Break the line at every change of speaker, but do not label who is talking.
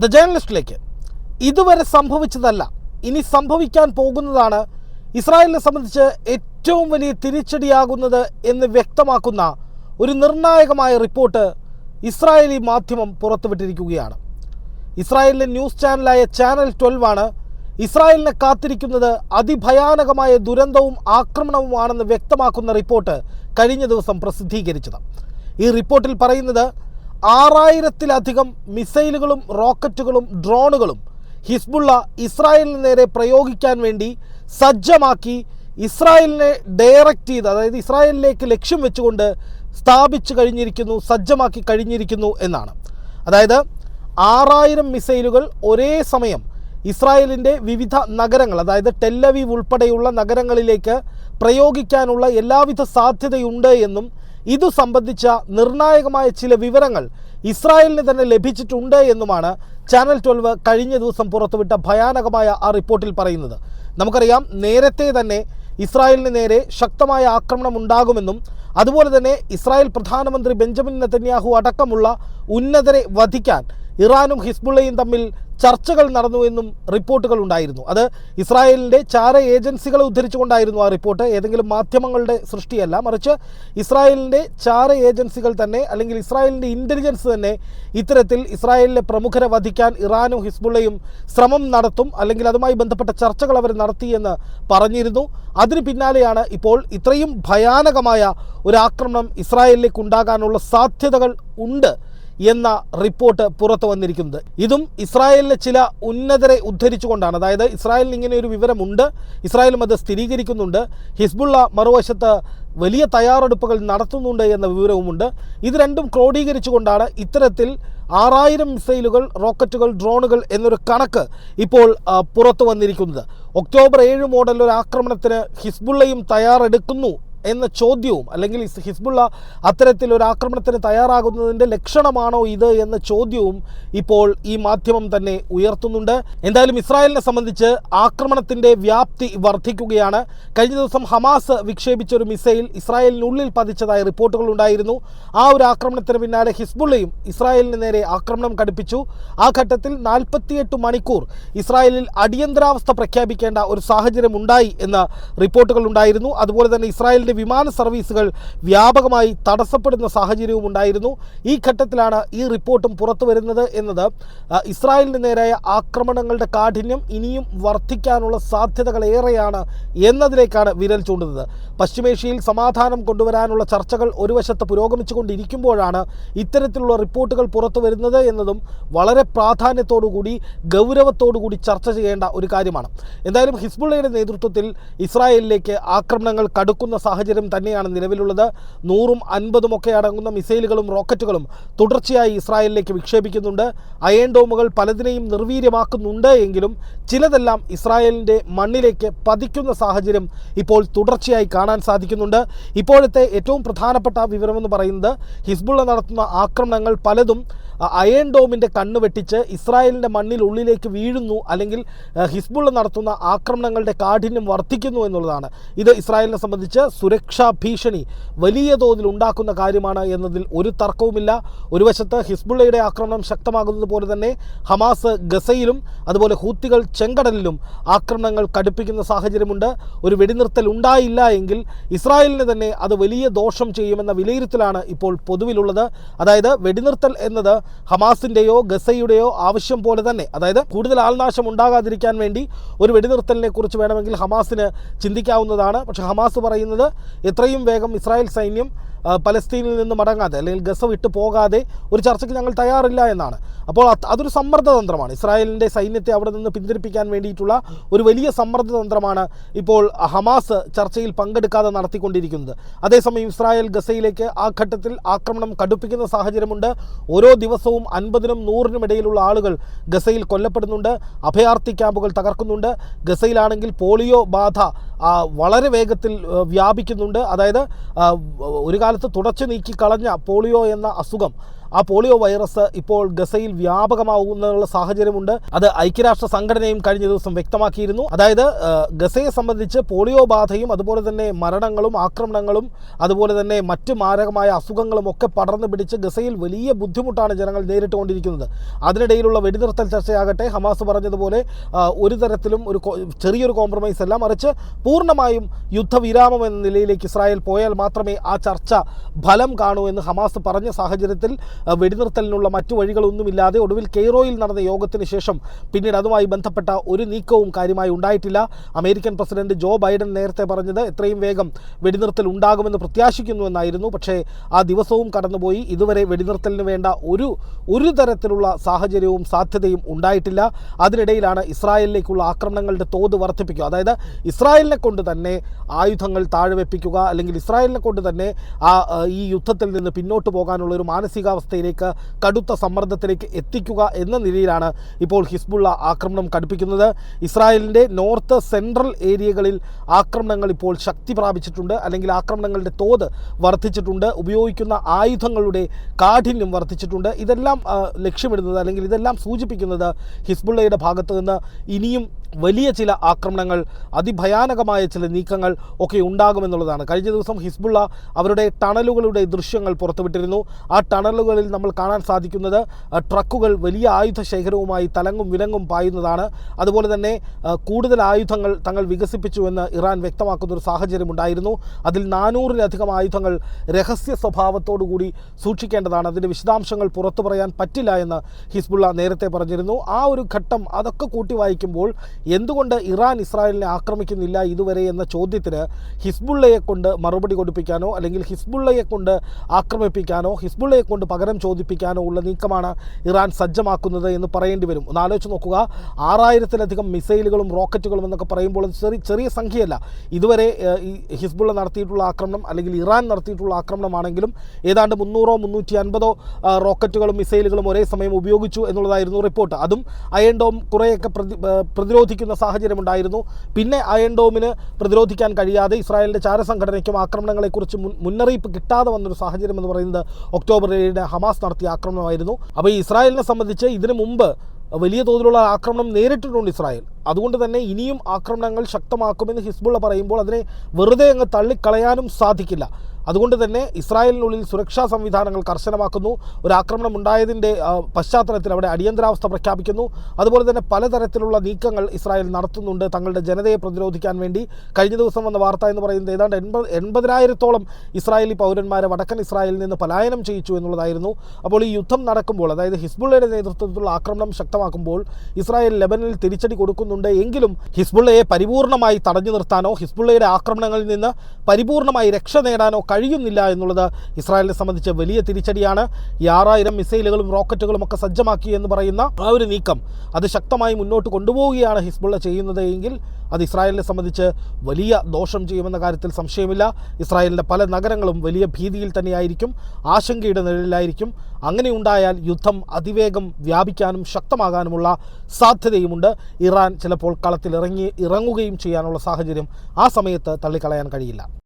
The ജേർണലിസ്റ്റിലേക്ക് ഇതുവരെ സംഭവിച്ചതല്ല. ഇനി സംഭവിക്കാൻ പോകുന്നതാണ് ഇസ്രായേലിനെ സംബന്ധിച്ച് ഏറ്റവും വലിയ തിരിച്ചടിയാകുന്നത് എന്ന് വ്യക്തമാക്കുന്ന ഒരു നിർണായകമായ റിപ്പോർട്ട് ഇസ്രായേലി മാധ്യമം പുറത്തുവിട്ടിരിക്കുകയാണ്. ഇസ്രായേലിലെ ന്യൂസ് ചാനലായ ചാനൽ ട്വൽവ് ആണ് ഇസ്രായേലിനെ കാത്തിരിക്കുന്നത് അതിഭയാനകമായ ദുരന്തവും ആക്രമണവുമാണെന്ന് വ്യക്തമാക്കുന്ന റിപ്പോർട്ട് കഴിഞ്ഞ ദിവസം പ്രസിദ്ധീകരിച്ചത്. ഈ റിപ്പോർട്ടിൽ പറയുന്നത് ആറായിരത്തിലധികം മിസൈലുകളും റോക്കറ്റുകളും ഡ്രോണുകളും ഹിസ്ബുള്ള ഇസ്രായേലിന് നേരെ പ്രയോഗിക്കാൻ വേണ്ടി സജ്ജമാക്കി ഇസ്രായേലിനെ ഡയറക്റ്റ് ചെയ്ത് അതായത് ഇസ്രായേലിലേക്ക് ലക്ഷ്യം വെച്ചുകൊണ്ട് സ്ഥാപിച്ചു കഴിഞ്ഞിരിക്കുന്നു സജ്ജമാക്കി കഴിഞ്ഞിരിക്കുന്നു എന്നാണ്. അതായത് ആറായിരം മിസൈലുകൾ ഒരേ സമയം ഇസ്രായേലിന്റെ വിവിധ നഗരങ്ങൾ അതായത് ടെല്ലവീവ് ഉൾപ്പെടെയുള്ള നഗരങ്ങളിലേക്ക് പ്രയോഗിക്കാനുള്ള എല്ലാവിധ സാധ്യതയുണ്ട് എന്നും ഇതു സംബന്ധിച്ച നിർണായകമായ ചില വിവരങ്ങൾ ഇസ്രായേലിന് തന്നെ ലഭിച്ചിട്ടുണ്ട് എന്നുമാണ് ചാനൽ ട്വൽവ് കഴിഞ്ഞ ദിവസം പുറത്തുവിട്ട ഭയാനകമായ ആ റിപ്പോർട്ടിൽ പറയുന്നത്. നമുക്കറിയാം നേരത്തെ തന്നെ ഇസ്രായേലിന് നേരെ ശക്തമായ ആക്രമണം ഉണ്ടാകുമെന്നും അതുപോലെ തന്നെ ഇസ്രായേൽ പ്രധാനമന്ത്രി ബെഞ്ചമിൻ നെതന്യാഹു അടക്കമുള്ള ഉന്നതരെ വധിക്കാൻ ഇറാനും ഹിസ്ബുള്ളയും തമ്മിൽ ചർച്ചകൾ നടന്നു എന്നും റിപ്പോർട്ടുകൾ ഉണ്ടായിരുന്നു. അത് ഇസ്രായേലിന്റെ ചാര ഏജൻസികളെ ഉദ്ധരിച്ചുകൊണ്ടായിരുന്നു ആ റിപ്പോർട്ട്. ഏതെങ്കിലും മാധ്യമങ്ങളുടെ സൃഷ്ടിയല്ല. മറിച്ച് ഇസ്രായേലിന്റെ ചാര ഏജൻസികൾ തന്നെ അല്ലെങ്കിൽ ഇസ്രായേലിന്റെ ഇന്റലിജൻസ് തന്നെ ഇത്തരത്തിൽ ഇസ്രായേലിലെ പ്രമുഖരെ വധിക്കാൻ ഇറാനും ഹിസ്ബുള്ളയും ശ്രമം നടത്തും അല്ലെങ്കിൽ അതുമായി ബന്ധപ്പെട്ട ചർച്ചകൾ അവർ നടത്തിയെന്ന് പറഞ്ഞിരുന്നു. അതിന് പിന്നാലെയാണ് ഇപ്പോൾ ഇത്രയും ഭയാനകമായ ഒരു ആക്രമണം ഇസ്രായേലിലേക്ക് ഉണ്ടാകാനുള്ള സാധ്യതകൾ ഉണ്ട്. എന്ന റിപ്പോർട്ട് പുറത്തു വന്നിരിക്കുന്നത്. ഇതും ഇസ്രായേലിലെ ചില ഉന്നതരെ ഉദ്ധരിച്ചുകൊണ്ടാണ്. അതായത് ഇസ്രായേലിന് ഇങ്ങനെ ഒരു വിവരമുണ്ട്. ഇസ്രായേലും അത് സ്ഥിരീകരിക്കുന്നുണ്ട്. ഹിസ്ബുള്ള മറുവശത്ത് വലിയ തയ്യാറെടുപ്പുകൾ നടത്തുന്നുണ്ട് എന്ന വിവരവുമുണ്ട്. ഇത് രണ്ടും ക്രോഡീകരിച്ചുകൊണ്ടാണ് ഇത്തരത്തിൽ ആറായിരം മിസൈലുകൾ റോക്കറ്റുകൾ ഡ്രോണുകൾ എന്നൊരു കണക്ക് ഇപ്പോൾ പുറത്തു വന്നിരിക്കുന്നത്. ഒക്ടോബർ ഏഴ് മോഡൽ ഒരു ആക്രമണത്തിന് ഹിസ്ബുള്ളയും തയ്യാറെടുക്കുന്നു എന്ന ചോദ്യവും അല്ലെങ്കിൽ ഹിസ്ബുള്ള അത്തരത്തിൽ ഒരു ആക്രമണത്തിന് തയ്യാറാകുന്നതിന്റെ ലക്ഷണമാണോ ഇത് എന്ന ചോദ്യവും ഇപ്പോൾ ഈ മാധ്യമം തന്നെ ഉയർത്തുന്നുണ്ട്. എന്തായാലും ഇസ്രായേലിനെ സംബന്ധിച്ച് ആക്രമണത്തിന്റെ വ്യാപ്തി വർദ്ധിക്കുകയാണ്. കഴിഞ്ഞ ദിവസം ഹമാസ് വിക്ഷേപിച്ച ഒരു മിസൈൽ ഇസ്രായേലിനുള്ളിൽ പതിച്ചതായ റിപ്പോർട്ടുകൾ ഉണ്ടായിരുന്നു. ആ ഒരു ആക്രമണത്തിന് പിന്നാലെ ഹിസ്ബുള്ളയും ഇസ്രായേലിന് നേരെ ആക്രമണം കടുപ്പിച്ചു ആ ഘട്ടത്തിൽ നാൽപ്പത്തിയെട്ട് മണിക്കൂർ ഇസ്രായേലിൽ അടിയന്തരാവസ്ഥ പ്രഖ്യാപിക്കേണ്ട ഒരു സാഹചര്യം ഉണ്ടായി എന്ന റിപ്പോർട്ടുകൾ ഉണ്ടായിരുന്നു. അതുപോലെ തന്നെ ഇസ്രായേലിന്റെ വിമാന സർവീസുകൾ വ്യാപകമായി തടസ്സപ്പെടുന്ന സാഹചര്യവും ഉണ്ടായിരുന്നു. ഈ ഘട്ടത്തിലാണ് ഈ റിപ്പോർട്ടും പുറത്തു വരുന്നത് എന്നത്. ഇസ്രായേലിന് നേരായ ആക്രമണങ്ങളുടെ കാഠിന്യം ഇനിയും വർദ്ധിക്കാനുള്ള സാധ്യതകൾ ഏറെയാണ് എന്നതിലേക്കാണ് വിരൽ ചൂണ്ടുന്നത്. പശ്ചിമേഷ്യയിൽ സമാധാനം കൊണ്ടുവരാനുള്ള ചർച്ചകൾ ഒരു വശത്ത് പുരോഗമിച്ചുകൊണ്ടിരിക്കുമ്പോഴാണ് ഇത്തരത്തിലുള്ള റിപ്പോർട്ടുകൾ പുറത്തു വരുന്നത് എന്നതും വളരെ പ്രാധാന്യത്തോടുകൂടി ഗൗരവത്തോടുകൂടി ചർച്ച ചെയ്യേണ്ട ഒരു കാര്യമാണ്. എന്തായാലും ഹിസ്ബുള്ളയുടെ നേതൃത്വത്തിൽ ഇസ്രായേലിലേക്ക് ആക്രമണങ്ങൾ കടുക്കുന്ന സാഹചര്യം തന്നെയാണ് നിലവിലുള്ളത്. നൂറും അൻപതും ഒക്കെ അടങ്ങുന്ന മിസൈലുകളും റോക്കറ്റുകളും തുടർച്ചയായി ഇസ്രായേലിലേക്ക് വിക്ഷേപിക്കുന്നുണ്ട്. അയൺ ഡോമുകൾ പലതിനെയും നിർവീര്യമാക്കുന്നുണ്ട് എങ്കിലും ചിലതെല്ലാം ഇസ്രായേലിന്റെ മണ്ണിലേക്ക് പതിക്കുന്ന സാഹചര്യം ഇപ്പോൾ തുടർച്ചയായി കാണാൻ സാധിക്കുന്നുണ്ട്. ഇപ്പോഴത്തെ ഏറ്റവും പ്രധാനപ്പെട്ട വിവരമെന്ന് പറയുന്നത് ഹിസ്ബുള്ള നടത്തുന്ന ആക്രമണങ്ങൾ പലതും അയൺ ഡോമിന്റെ കണ്ണ് വെട്ടിച്ച് ഇസ്രായേലിന്റെ മണ്ണിൽ ഉള്ളിലേക്ക് വീഴുന്നു അല്ലെങ്കിൽ ഹിസ്ബുള്ള നടത്തുന്ന ആക്രമണങ്ങളുടെ കാഠിന്യം വർദ്ധിക്കുന്നു എന്നുള്ളതാണ്. ഇത് ഇസ്രായേലിനെ സംബന്ധിച്ച് സുരക്ഷാ ഭീഷണി വലിയ തോതിൽ ഉണ്ടാക്കുന്ന കാര്യമാണ് എന്നതിൽ ഒരു തർക്കവുമില്ല. ഒരു വശത്ത് ഹിസ്ബുള്ളയുടെ ആക്രമണം ശക്തമാകുന്നത് പോലെ തന്നെ ഹമാസ് ഗസയിലും അതുപോലെ ഹൂത്തികൾ ചെങ്കടലിലും ആക്രമണങ്ങൾ കടുപ്പിക്കുന്ന സാഹചര്യമുണ്ട്. ഒരു വെടിനിർത്തൽ ഉണ്ടായില്ല എങ്കിൽ ഇസ്രായേലിന് തന്നെ അത് വലിയ ദോഷം ചെയ്യുമെന്ന വിലയിരുത്തലാണ് ഇപ്പോൾ പൊതുവിലുള്ളത്. അതായത് വെടിനിർത്തൽ എന്നത് ഹമാസിന്റെയോ ഗസയുടെയോ ആവശ്യം പോലെ തന്നെ അതായത് കൂടുതൽ ആൾനാശം ഉണ്ടാകാതിരിക്കാൻ വേണ്ടി ഒരു വെടിനിർത്തലിനെ കുറിച്ച് വേണമെങ്കിൽ ഹമാസിന് ചിന്തിക്കാവുന്നതാണ്. പക്ഷേ ഹമാസ് പറയുന്നത് എത്രയും വേഗം ഇസ്രായേൽ സൈന്യം പലസ്തീനിൽ നിന്ന് മടങ്ങാതെ അല്ലെങ്കിൽ ഗസ വിട്ടു പോകാതെ ഒരു ചർച്ചയ്ക്ക് ഞങ്ങൾ തയ്യാറില്ല എന്നാണ്. അപ്പോൾ അത് അതൊരു സമ്മർദ്ദതന്ത്രമാണ് ഇസ്രായേലിന്റെ സൈന്യത്തെ അവിടെ നിന്ന് പിന്തിരിപ്പിക്കാൻ വേണ്ടിയിട്ടുള്ള ഒരു വലിയ സമ്മർദ്ദതന്ത്രമാണ് ഇപ്പോൾ ഹമാസ് ചർച്ചയിൽ പങ്കെടുക്കാതെ നടത്തിക്കൊണ്ടിരിക്കുന്നത്. അതേസമയം ഇസ്രായേൽ ഗസയിലേക്ക് ആ ഘട്ടത്തിൽ ആക്രമണം കടുപ്പിക്കുന്ന സാഹചര്യമുണ്ട്. ഓരോ ദിവസവും അൻപതിനും നൂറിനും ഇടയിലുള്ള ആളുകൾ ഗസയിൽ കൊല്ലപ്പെടുന്നുണ്ട്. അഭയാർത്ഥി ക്യാമ്പുകൾ തകർക്കുന്നുണ്ട്. ഗസയിലാണെങ്കിൽ പോളിയോ ബാധ വളരെ വേഗത്തിൽ വ്യാപിക്കുന്നുണ്ട്. അതായത് ഒരു ഒരു കാലത്ത് തുടച്ചു നീക്കി കളഞ്ഞ പോളിയോ എന്ന അസുഖം ആ പോളിയോ വൈറസ് ഇപ്പോൾ ഗസയിൽ വ്യാപകമാകുന്നതിനുള്ള സാഹചര്യമുണ്ട്. അത് ഐക്യരാഷ്ട്ര സംഘടനയും കഴിഞ്ഞ ദിവസം വ്യക്തമാക്കിയിരുന്നു. അതായത് ഗസയെ സംബന്ധിച്ച് പോളിയോ ബാധയും അതുപോലെ തന്നെ മരണങ്ങളും ആക്രമണങ്ങളും അതുപോലെ തന്നെ മറ്റു മാരകമായ അസുഖങ്ങളും ഒക്കെ പടർന്നു പിടിച്ച് ഗസയിൽ വലിയ ബുദ്ധിമുട്ടാണ് ജനങ്ങൾ നേരിട്ടുകൊണ്ടിരിക്കുന്നത്. അതിനിടയിലുള്ള വെടിനിർത്തൽ ചർച്ചയാകട്ടെ. ഹമാസ് പറഞ്ഞതുപോലെ ഒരു തരത്തിലും ഒരു ചെറിയൊരു കോംപ്രമൈസ് അല്ല. മറിച്ച് പൂർണമായും യുദ്ധവിരാമം എന്ന നിലയിലേക്ക് ഇസ്രായേൽ പോയാൽ മാത്രമേ ആ ചർച്ച ഫലം കാണൂ എന്ന് ഹമാസ് പറഞ്ഞ സാഹചര്യത്തിൽ വെടിനിർത്തലിനുള്ള മറ്റു വഴികളൊന്നുമില്ലാതെ ഒടുവിൽ കെയ്റോയിൽ നടന്ന യോഗത്തിന് ശേഷം പിന്നീട് അതുമായി ബന്ധപ്പെട്ട ഒരു നീക്കവും കാര്യമായി ഉണ്ടായിട്ടില്ല. അമേരിക്കൻ പ്രസിഡന്റ് ജോ ബൈഡൻ നേരത്തെ പറഞ്ഞത് എത്രയും വേഗം വെടിനിർത്തൽ ഉണ്ടാകുമെന്ന് പ്രത്യാശിക്കുന്നുവെന്നായിരുന്നു പക്ഷേ ആ ദിവസവും കടന്നുപോയി. ഇതുവരെ വെടിനിർത്തലിന് വേണ്ട ഒരു ഒരു തരത്തിലുള്ള സാഹചര്യവും സാധ്യതയും ഉണ്ടായിട്ടില്ല. അതിനിടയിലാണ് ഇസ്രായേലിലേക്കുള്ള ആക്രമണങ്ങളുടെ തോത് വർദ്ധിപ്പിക്കുക. അതായത് ഇസ്രായേലിനെ കൊണ്ട് തന്നെ ആയുധങ്ങൾ താഴെ വെപ്പിക്കുക അല്ലെങ്കിൽ ഇസ്രായേലിനെ കൊണ്ട് തന്നെ ആ ഈ യുദ്ധത്തിൽ നിന്ന് പിന്നോട്ട് പോകാനുള്ള ഒരു മാനസികാവസ്ഥയിലേക്ക് കടുത്ത സമ്മർദ്ദത്തിലേക്ക് എത്തിക്കുക എന്ന നിലയിലാണ് ഇപ്പോൾ ഹിസ്ബുള്ള ആക്രമണം കടുപ്പിക്കുന്നത്. ഇസ്രായേലിന്റെ നോർത്ത് സെൻട്രൽ ഏരിയകളിൽ ആക്രമണങ്ങൾ ഇപ്പോൾ ശക്തി പ്രാപിച്ചിട്ടുണ്ട്. അല്ലെങ്കിൽ ആക്രമണങ്ങളുടെ തോത് വർദ്ധിച്ചിട്ടുണ്ട്. ഉപയോഗിക്കുന്ന ആയുധങ്ങളുടെ കാഠിന്യം വർദ്ധിച്ചിട്ടുണ്ട്. ഇതെല്ലാം ലക്ഷ്യമിടുന്നത് അല്ലെങ്കിൽ ഇതെല്ലാം സൂചിപ്പിക്കുന്നത് ഹിസ്ബുള്ളയുടെ ഭാഗത്തു നിന്ന് ഇനിയും വലിയ ചില ആക്രമണങ്ങൾ അതിഭയാനകമായ ചില നീക്കങ്ങൾ ഒക്കെ ഉണ്ടാകുമെന്നുള്ളതാണ്. കഴിഞ്ഞ ദിവസം ഹിസ്ബുള്ള അവരുടെ ടണലുകളുടെ ദൃശ്യങ്ങൾ പുറത്തുവിട്ടിരുന്നു. ആ ടണലുകളിൽ നമ്മൾ കാണാൻ സാധിക്കുന്നത് ട്രക്കുകൾ വലിയ ആയുധ ശേഖരവുമായി തലങ്ങും വിലങ്ങും പായുന്നതാണ്. അതുപോലെ തന്നെ കൂടുതൽ ആയുധങ്ങൾ തങ്ങൾ വികസിപ്പിച്ചുവെന്ന് ഇറാൻ വ്യക്തമാക്കുന്ന ഒരു സാഹചര്യം ഉണ്ടായിരുന്നു. അതിൽ നാനൂറിലധികം ആയുധങ്ങൾ രഹസ്യ സ്വഭാവത്തോടു കൂടി സൂക്ഷിക്കേണ്ടതാണ്. അതിന്റെ വിശദാംശങ്ങൾ പുറത്തു പറയാൻ പറ്റില്ല എന്ന് ഹിസ്ബുള്ള നേരത്തെ പറഞ്ഞിരുന്നു. ആ ഒരു ഘട്ടം അതൊക്കെ കൂട്ടി വായിക്കുമ്പോൾ എന്തുകൊണ്ട് ഇറാൻ ഇസ്രായേലിനെ ആക്രമിക്കുന്നില്ല ഇതുവരെ എന്ന ചോദ്യത്തിന് ഹിസ്ബുള്ളയെ കൊണ്ട് മറുപടി കൊടുപ്പിക്കാനോ അല്ലെങ്കിൽ ഹിസ്ബുള്ളയെ കൊണ്ട് ആക്രമിപ്പിക്കാനോ ഹിസ്ബുള്ളയെ കൊണ്ട് പകരം ചോദിപ്പിക്കാനോ ഉള്ള നീക്കമാണ് ഇറാൻ സജ്ജമാക്കുന്നത് എന്ന് പറയേണ്ടി വരും. ഒന്ന് ആലോചിച്ച് നോക്കുക. ആറായിരത്തിലധികം മിസൈലുകളും റോക്കറ്റുകളും എന്നൊക്കെ പറയുമ്പോൾ ചെറിയ ചെറിയ സംഖ്യയല്ല. ഇതുവരെ ഹിസ്ബുള്ള നടത്തിയിട്ടുള്ള ആക്രമണം അല്ലെങ്കിൽ ഇറാൻ നടത്തിയിട്ടുള്ള ആക്രമണമാണെങ്കിലും ഏതാണ്ട് മുന്നൂറോ മുന്നൂറ്റി അൻപതോ റോക്കറ്റുകളും മിസൈലുകളും ഒരേ സമയം ഉപയോഗിച്ചു എന്നുള്ളതായിരുന്നു റിപ്പോർട്ട്. അതും അയൺ ഡോം കുറേയൊക്കെ പ്രതി ഏഹ്, പ്രതിരോധിക്കുന്ന സാഹചര്യമുണ്ടായിരുന്നു. പിന്നെ അയൺ ഡോമിന് പ്രതിരോധിക്കാൻ കഴിയാതെ ഇസ്രായേലിന്റെ ചാരസംഘടനയ്ക്കും ആക്രമണങ്ങളെക്കുറിച്ച് മുന്നറിയിപ്പ് കിട്ടാതെ വന്നൊരു സാഹചര്യം എന്ന് പറയുന്നത് ഒക്ടോബർ ഏഴിന് ഹമാസ് നടത്തിയ ആക്രമണമായിരുന്നു. അപ്പോൾ ഇസ്രായേലിനെ സംബന്ധിച്ച് ഇതിനു മുമ്പ് വലിയ തോതിലുള്ള ആക്രമണം നേരിട്ടിട്ടുണ്ട് ഇസ്രായേൽ. അതുകൊണ്ട് തന്നെ ഇനിയും ആക്രമണങ്ങൾ ശക്തമാക്കുമെന്ന് ഹിസ്ബുള്ള പറയുമ്പോൾ അതിനെ വെറുതെ അങ്ങ് തള്ളിക്കളയാനും സാധിക്കില്ല. അതുകൊണ്ട് തന്നെ ഇസ്രായേലിനുള്ളിൽ സുരക്ഷാ സംവിധാനങ്ങൾ കർശനമാക്കുന്നു. ഒരു ആക്രമണം ഉണ്ടായതിന്റെ പശ്ചാത്തലത്തിൽ അവിടെ അടിയന്തരാവസ്ഥ പ്രഖ്യാപിക്കുന്നു. അതുപോലെ തന്നെ പലതരത്തിലുള്ള നീക്കങ്ങൾ ഇസ്രായേൽ നടത്തുന്നുണ്ട് തങ്ങളുടെ ജനതയെ പ്രതിരോധിക്കാൻ വേണ്ടി. കഴിഞ്ഞ ദിവസം വന്ന വാർത്ത എന്ന് പറയുന്നത് ഏതാണ്ട് എൺപത് എൺപതിനായിരത്തോളം ഇസ്രായേലി പൗരന്മാരെ വടക്കൻ ഇസ്രായേലിൽ നിന്ന് പലായനം ചെയ്യിച്ചു എന്നുള്ളതായിരുന്നു. അപ്പോൾ ഈ യുദ്ധം നടക്കുമ്പോൾ അതായത് ഹിസ്ബുള്ളയുടെ നേതൃത്വത്തിലുള്ള ആക്രമണം ശക്തമാക്കുമ്പോൾ ഇസ്രായേൽ ലെബനിൽ തിരിച്ചടി കൊടുക്കുന്നുണ്ട്. എങ്കിലും ഹിസ്ബുള്ളയെ പരിപൂർണമായി തടഞ്ഞു നിർത്താനോ ഹിസ്ബുള്ളയുടെ ആക്രമണങ്ങളിൽ നിന്ന് പരിപൂർണമായി രക്ഷ നേടാനോ കഴിയുന്നില്ല എന്നുള്ളത് ഇസ്രായേലിനെ സംബന്ധിച്ച് വലിയ തിരിച്ചടിയാണ്. ഈ ആറായിരം മിസൈലുകളും റോക്കറ്റുകളും ഒക്കെ സജ്ജമാക്കി എന്ന് പറയുന്ന ആ ഒരു നീക്കം അത് ശക്തമായി മുന്നോട്ട് കൊണ്ടുപോവുകയാണ് ഹിസ്ബുള്ള ചെയ്യുന്നത് എങ്കിൽ അത് ഇസ്രായേലിനെ സംബന്ധിച്ച് വലിയ ദോഷം ചെയ്യുമെന്ന കാര്യത്തിൽ സംശയമില്ല. ഇസ്രായേലിന്റെ പല നഗരങ്ങളും വലിയ ഭീതിയിൽ തന്നെയായിരിക്കും ആശങ്കയുടെ നിഴലിലായിരിക്കും. അങ്ങനെ ഉണ്ടായാൽ യുദ്ധം അതിവേഗം വ്യാപിക്കാനും ശക്തമാകാനുമുള്ള സാധ്യതയുമുണ്ട്. ഇറാൻ ചിലപ്പോൾ കളത്തിൽ ഇറങ്ങി ഇറങ്ങുകയും ചെയ്യാനുള്ള സാഹചര്യം ആ സമയത്ത് തള്ളിക്കളയാൻ കഴിയില്ല.